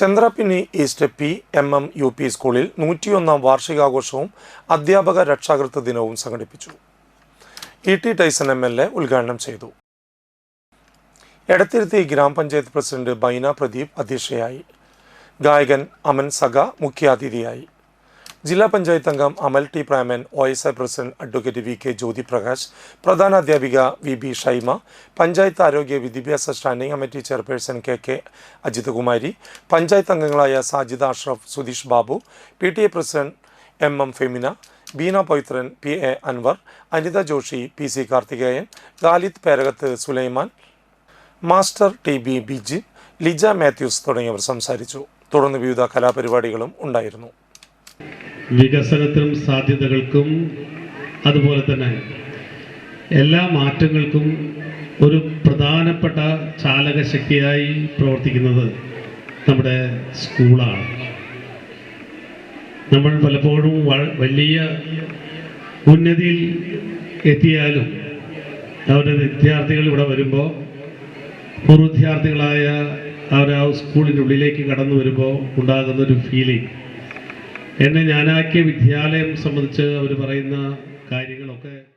Chandrappinni east P M M U P സ്കൂളിൽ നൂറ്റിയൊന്നാം വാർഷികാഘോഷവും അധ്യാപക രക്ഷാകർതൃ ദിനവും സംഘടിപ്പിച്ചു. E T Tyson M L A ഉദ്ഘാടനം ചെയ്തു. എടത്തിരുത്തി ഗ്രാമപഞ്ചായത്ത് പ്രസിഡന്റ് ബൈന പ്രദീപ് അധ്യക്ഷയായി. ഗായകൻ അമൻ സഗ മുഖ്യാതിഥിയായി. ജില്ലാ പഞ്ചായത്ത് അംഗം Amal T Praman O S I president advocate V K Jyothi Prakash പ്രധാന അധ്യാപിക വി ബി ഷൈമ പഞ്ചായത്ത് ആരോഗ്യ വിദ്യാഭ്യാസ standing committee chairperson K K Ajith Kumari panchayat അംഗങ്ങളായ Sajida Ashraf Sudheesh Babu P T A president M M Femina Beena Paithran P A Anwar Anitha Joshi P C Karthikeyan Khalid Perakath Sulaiman master T B Biji Lija Mathews തുടങ്ങിയവർ സംസാരിച്ചു. തുടർന്ന് വിവിധ കലാപരിപാടികളും ഉണ്ടായിരുന്നു. വികസനത്തിനും സാധ്യതകൾക്കും അതുപോലെ തന്നെ എല്ലാ മാറ്റങ്ങൾക്കും ഒരു പ്രധാനപ്പെട്ട ചാലകശക്തിയായി പ്രവർത്തിക്കുന്നത് നമ്മുടെ സ്കൂളാണ്. നമ്മൾ പലപ്പോഴും വലിയ ഉന്നതിയിൽ എത്തിയാലും അവരുടെ വിദ്യാർത്ഥികൾ ഇവിടെ വരുമ്പോൾ പൂർവ വിദ്യാർത്ഥികളായ അവർ ആ സ്കൂളിന്റെ ഉള്ളിലേക്ക് കടന്നു വരുമ്പോൾ ഉണ്ടാകുന്ന ഒരു ഫീലിംഗ് എന്നെ ഞാനാക്കിയ വിദ്യാലയം സംബന്ധിച്ച് അവർ പറയുന്ന കാര്യങ്ങളൊക്കെ